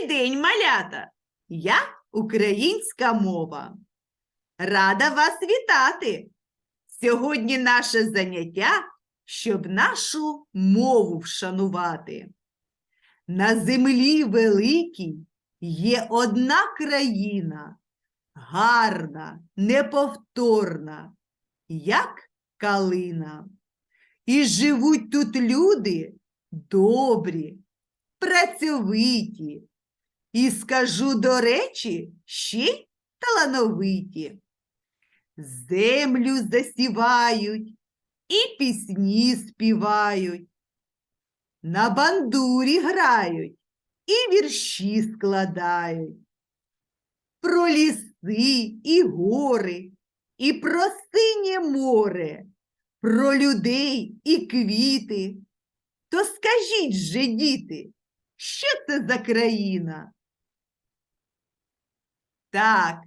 Добрий день, малята! Я українська мова. Рада вас вітати! Сьогодні наше заняття, щоб нашу мову вшанувати. На землі великій є одна країна, гарна, неповторна, як калина. І живуть тут люди добрі, працьовиті. І скажу до речі, ще й талановиті. Землю засівають і пісні співають, на бандурі грають і вірші складають. Про ліси і гори, і про синє море, про людей і квіти. То скажіть же, діти, що це за країна? Так,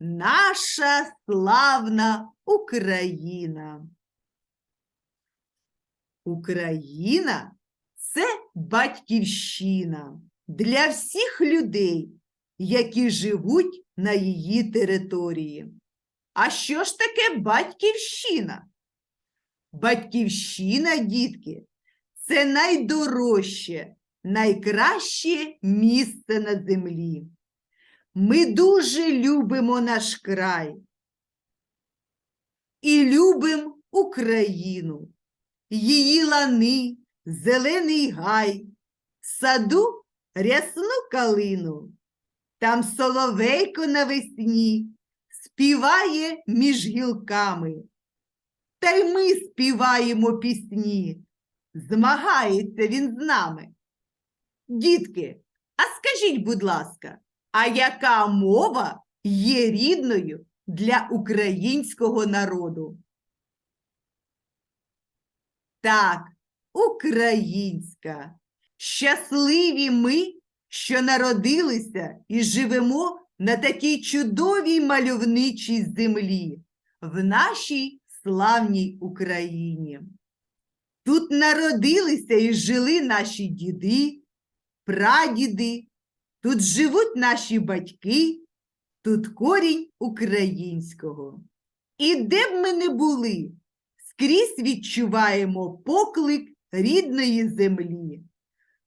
наша славна Україна. Україна це батьківщина для всіх людей, які живуть на її території. А що ж таке батьківщина? Батьківщина, дітки, це найдорожче, найкраще місце на землі. Ми дуже любимо наш край і любимо Україну, її лани, зелений гай, саду рясну калину. Там соловейко навесні співає між гілками. Та й ми співаємо пісні. Змагається він з нами. Дітки, а скажіть, будь ласка, а яка мова є рідною для українського народу? Так, українська. Щасливі ми, що народилися і живемо на такій чудовій мальовничій землі, в нашій славній Україні. Тут народилися і жили наші діди, прадіди, тут живуть наші батьки, тут корінь українського. І де б ми не були, скрізь відчуваємо поклик рідної землі.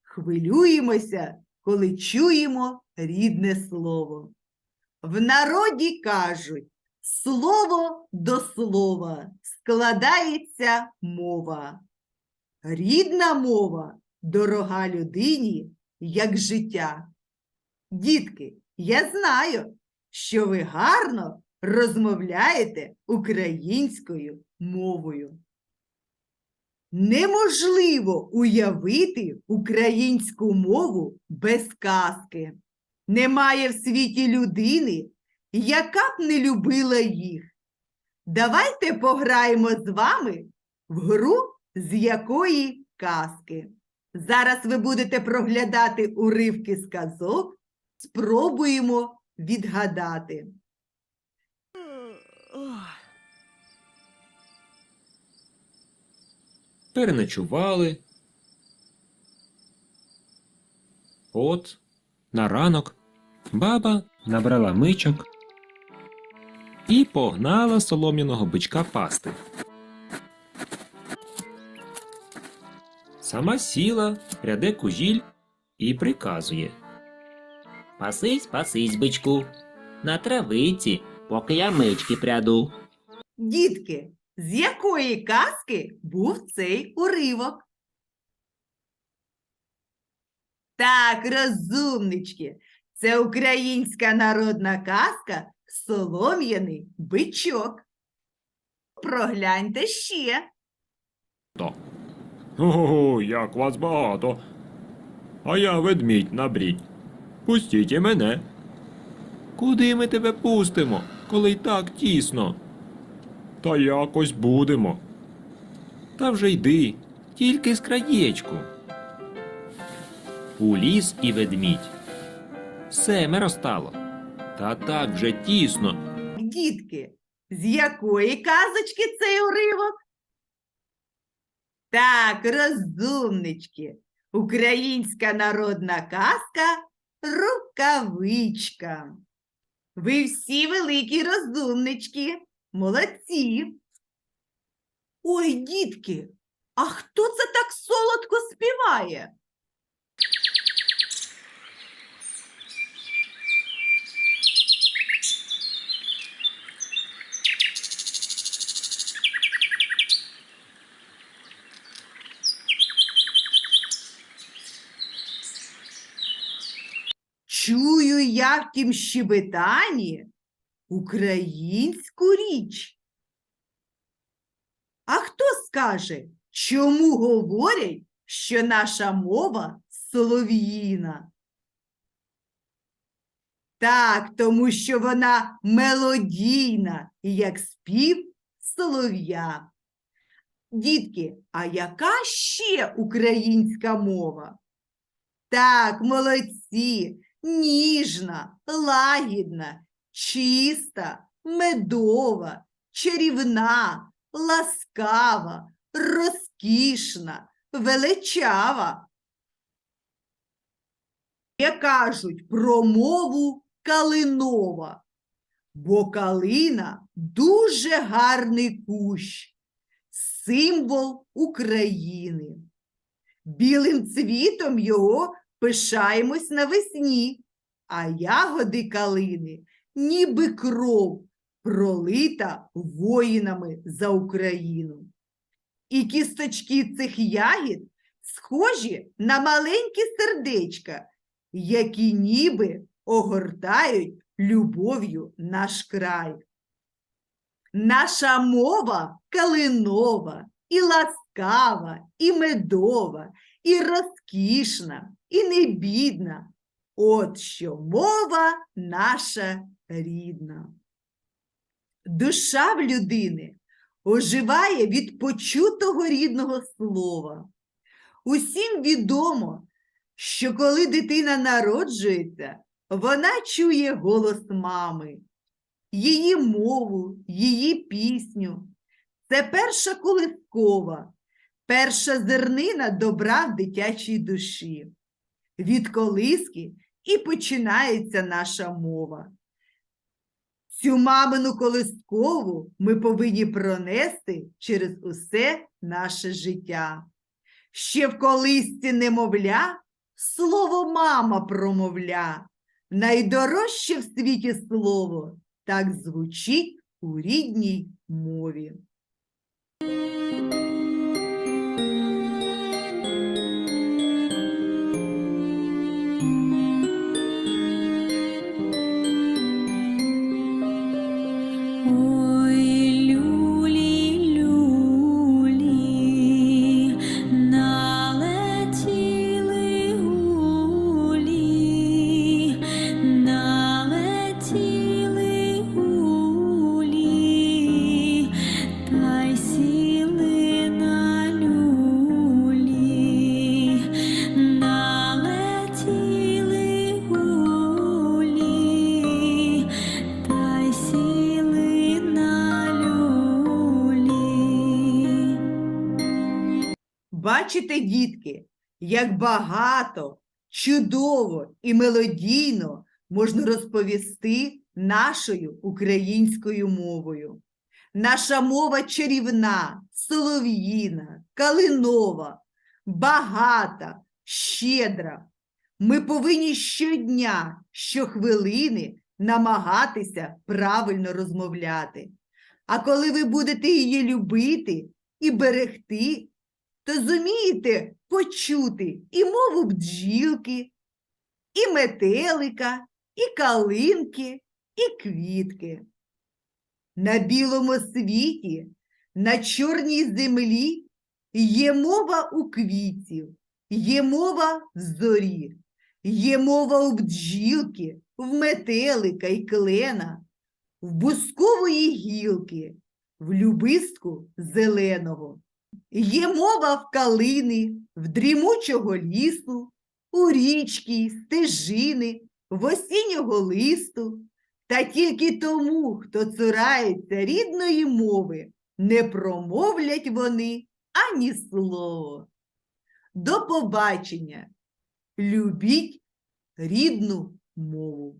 Хвилюємося, коли чуємо рідне слово. В народі кажуть, слово до слова складається мова. Рідна мова дорога людині, як життя. Дітки, я знаю, що ви гарно розмовляєте українською мовою. Неможливо уявити українську мову без казки. Немає в світі людини, яка б не любила їх. Давайте пограємо з вами в гру з якої казки. Зараз ви будете проглядати уривки з казок, спробуємо відгадати. переночували. От, на ранок баба набрала мичок і погнала солом'яного бичка пасти. Сама сіла, ряде кужіль і приказує. Пасись, пасись, бичку, на травиці, поки я мички пряду. Дітки, з якої казки був цей уривок? Так, розумнички, це українська народна казка Солом'яний бичок. Прогляньте ще. Ого, як вас багато. А я ведмідь на брідь. Пустіть і мене. Куди ми тебе пустимо, коли й так тісно? Та якось будемо. Та вже йди, тільки з краєчку. У ліс і ведмідь. Семеро стало. Та так вже тісно. Дітки, з якої казочки цей уривок? Так, розумнички. Українська народна казка рукавичка. Ви всі великі розумнички, молодці. Ой, дітки, а хто це так солодко співає? Тім щебетанні українську річ. А хто скаже, чому говорять, що наша мова солов'їна? Так, тому що вона мелодійна, як спів солов'я. Дітки, а яка ще українська мова? Так, молодці, ніжна, лагідна, чиста, медова, чарівна, ласкава, розкішна, величава. Є кажуть про мову калинова, бо калина дуже гарний кущ, символ України. Білим цвітом його пишаємось навесні, а ягоди калини, ніби кров, пролита воїнами за Україну. І кісточки цих ягід схожі на маленькі сердечка, які ніби огортають любов'ю наш край. Наша мова калинова, і ласкава, і медова, і розкішна, і небідна. От що мова наша рідна. Душа в людини оживає від почутого рідного слова. Усім відомо, що коли дитина народжується, вона чує голос мами, її мову, її пісню. Це перша колискова, перша зернина добра в дитячій душі. Від колиски і починається наша мова. Цю мамину колискову ми повинні пронести через усе наше життя. Ще в колисці немовля слово мама промовля. Найдорожче в світі слово так звучить у рідній мові. Бачите, дітки, як багато, чудово і мелодійно можна розповісти нашою українською мовою. Наша мова чарівна, солов'їна, калинова, багата, щедра. Ми повинні щодня, щохвилини намагатися правильно розмовляти. А коли ви будете її любити і берегти, то зумієте почути і мову бджілки, і метелика, і калинки, і квітки. На білому світі, на чорній землі є мова у квітів, є мова в зорі, є мова у бджілки, в метелика і клена, в бускової гілки, в любистку зеленого. Є мова в калини, в дрімучого лісу, у річки, стежини, в осіннього листу. Та тільки тому, хто цурається рідної мови, не промовлять вони ані слово. До побачення! Любіть рідну мову.